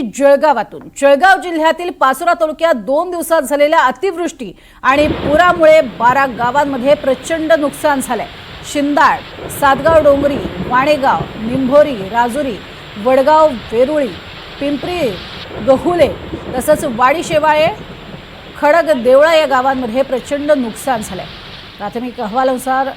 जळगावातून. जळगाव जिल्ह्यातील पाचोरा तालुक्यात दोन दिवसात झालेल्या अतिवृष्टी आणि पुरामुळे बारा गावांमध्ये प्रचंड नुकसान झालंय. शिंदाळ सातगाव डोंगरी वाणेगाव निंभोरी राजुरी वडगाव वेरुळी पिंपरी गहुले तसंच वाडी शेवाळे खडग देवळा या गावांमध्ये प्रचंड नुकसान झालंय. प्राथमिक अहवालानुसार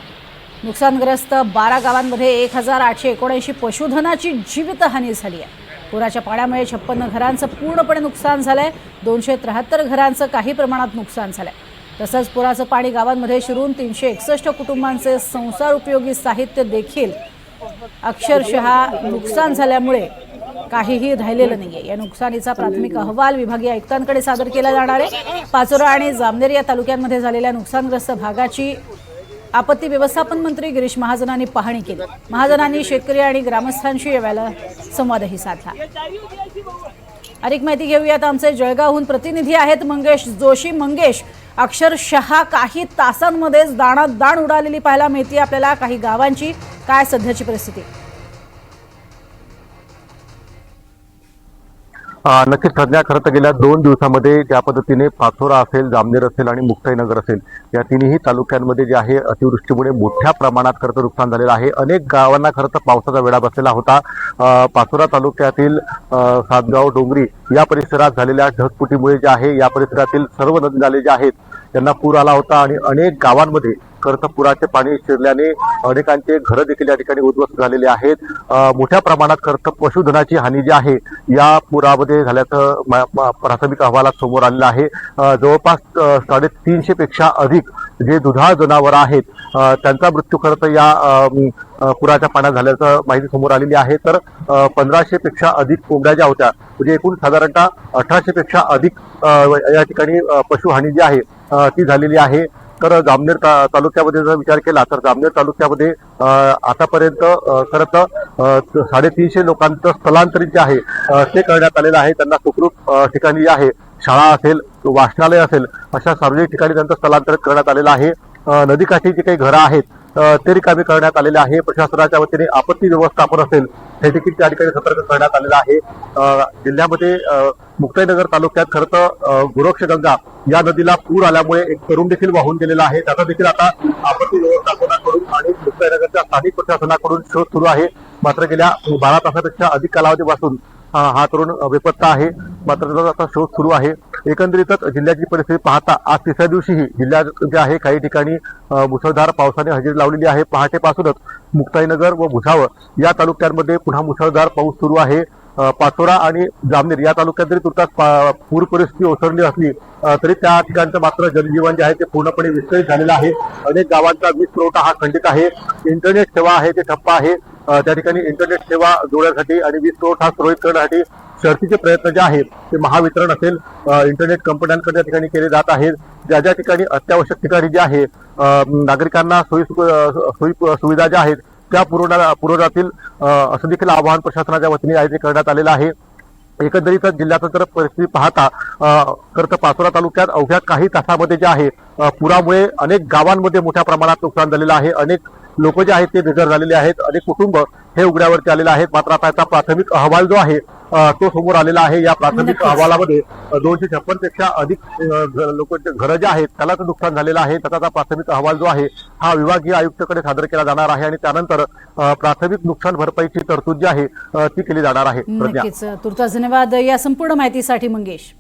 नुकसानग्रस्त बारा गावांमध्ये एक हजार आठशे एकोणऐंशी पशुधनाची जीवितहानी झाली आहे. पुराच्या पाण्यामुळे छप्पन्न घरांचं पूर्णपणे नुकसान झालं आहे दोनशे त्र्याहत्तर घरांचं काही प्रमाणात नुकसान झालं आहे तसंच पुराचं पाणी गावांमध्ये शिरून तीनशे एकसष्ट कुटुंबांचे संसार उपयोगी साहित्य देखील अक्षरशः नुकसान झाल्यामुळे काहीही राहिलेलं नाहीये. या नुकसानीचा प्राथमिक अहवाल विभागीय आयुक्तांकडे सादर केला जाणार आहे. पाचोरा आणि जामनेर या तालुक्यांमध्ये झालेल्या नुकसानग्रस्त भागाची आपत्ती व्यवस्थापन मंत्री गिरीश महाजनांनी पाहणी केली. महाजनांनी शेतकरी आणि ग्रामस्थांशी यावेळेला संवादही साधला. अधिक माहिती घेऊयात. आमचे जळगावहून प्रतिनिधी आहेत मंगेश जोशी. मंगेश अक्षरशः काही तासांमध्येच दाणात दाण उडालेली पाहायला मिळते आपल्याला. काही गावांची काय सध्याची परिस्थिती? नक्कीच सध्या खरं तर गेल्या दोन दिवसामध्ये ज्या पद्धतीने पाचोरा असेल जामनेर असेल आणि मुक्ताईनगर असेल या तिन्ही तालुक्यांमध्ये जे आहे अतिवृष्टीमुळे मोठ्या प्रमाणात खरं तर नुकसान झालेलं आहे. अनेक गावांना खरं तर पावसाचा वेढा बसलेला होता. पाचोरा तालुक्यातील सातगाव डोंगरी या परिसरात झालेल्या ढगफुटीमुळे जे आहे या परिसरातील सर्व नदी नाले जे आहेत त्यांना पूर आला होता आणि अनेक गावांमध्ये खरं तर पुराचे पाणी शिरल्याने अनेकांचे घरं देखील या ठिकाणी उद्ध्वस्त झालेले आहेत. मोठ्या प्रमाणात खरं तर पशुधनाची हानी जी आहे या पुरामध्ये झाल्याचं म- प्राथमिक अहवालात समोर आलेलं आहे. जवळपास साडेतीनशे पेक्षा अधिक जे दुधाळ जनावरं आहेत त्यांचा मृत्यू खरं तर या पुराच्या पाण्यात झाल्याचं माहिती समोर आलेली आहे. तर पंधराशे पेक्षा अधिक कोंबड्या ज्या होत्या म्हणजे एकूण साधारणतः अठराशे पेक्षा अधिक या ठिकाणी पशुहानी जी आहे ती झालेली आहे. तर जामनेर ता- तालुक्यामध्ये जर विचार केला तर जामनेर तालुक्यामध्ये आतापर्यंत खरं तर साडेतीनशे लोकांचं स्थलांतरित जे आहे ते करण्यात आलेलं आहे. त्यांना सुखरूप ठिकाणी जे आहे शाळा असेल वाचनालय असेल अशा सार्वजनिक ठिकाणी त्यांचं स्थलांतरित करण्यात आलेलं आहे. नदीकाठी जी काही घरं आहेत ते रिकामी करण्यात आलेले आहे. प्रशासनाच्या वतीने आपत्ती व्यवस्थापन असेल हे देखील त्या ठिकाणी सतर्क करण्यात आलेलं आहे. जिल्ह्यामध्ये मुक्ताईनगर तालुक्यात खरं तर गोरक्षगंगा या नदीला पूर आल्यामुळे एक तरुण देखील वाहून गेलेला आहे. त्याचा देखील आता आपत्ती व्यवस्थापनाकडून आणि मुक्ताईनगरच्या स्थानिक प्रशासनाकडून शोध सुरू आहे. मात्र गेल्या बारा तासापेक्षा अधिक कालावधीपासून हा तरुण बेपत्ता आहे. मात्र त्याचा आता शोध सुरू आहे. एकंदरीतच जिल्ह्याची परिस्थिती पाहता आज तिसऱ्या दिवशीही जिल्ह्यात जे आहे काही ठिकाणी मुसळधार पावसाने हजेरी लावलेली आहे. पहाटेपासूनच मुक्ताईनगर व भुसावळ या तालुक्यांमध्ये पुन्हा मुसळधार पाऊस सुरू आहे. पाचोरा आणि जामनेर या तालुक्यात जरी तुर्तास पा- पूर परिस्थिती ओसरली असली तरी त्या ठिकाणचं मात्र जनजीवन जे आहे ते पूर्णपणे विस्कळीत झालेलं आहे. अनेक गावांचा वीज पुरवठा हा खंडित आहे. इंटरनेट सेवा आहे ते ठप्प आहे. त्या ठिकाणी इंटरनेट सेवा जोडण्यासाठी आणि वीज पुरवठा सुरळीत करण्यासाठी शर्तीचे प्रयत्न जे आहेत ते महावितरण असेल इंटरनेट कंपन्यांकडे त्या ठिकाणी केले जात आहेत. ज्या ज्या ठिकाणी अत्यावश्यक ठिकाणी जे आहे नागरिकांना सोयी सुविधा ज्या आहेत त्या पुरवण्या पुरवण्यातील अ, असं देखील आवाहन प्रशासनाच्या वतीने आहे ते करण्यात आलेलं आहे. एकंदरीत जिल्ह्याचं जर परिस्थिती पाहता तर पाचोरा तालुक्यात अवघ्या काही तासामध्ये जे आहे पुरामुळे अनेक गावांमध्ये मोठ्या प्रमाणात नुकसान झालेलं आहे. अनेक लोक जे आहेत ते बेघर झालेले आहेत. अनेक कुटुंब हे उघड्यावरती आलेले आहेत. मात्र आता याचा प्राथमिक अहवाल जो आहे तो समोर आलेला आहे या प्राथमिक. अहवालामध्ये. दोनशे छप्पनपेक्षा अधिक लोक घरं जे आहेत त्यालाच नुकसान झालेलं आहे. त्याचा प्राथमिक अहवाल जो आहे हा विभागीय आयुक्तकडे सादर केला जाणार आहे आणि त्यानंतर प्राथमिक नुकसान भरपाईची तरतूद जी आहे ती केली जाणार आहे. धन्यवाद या संपूर्ण माहितीसाठी मंगेश.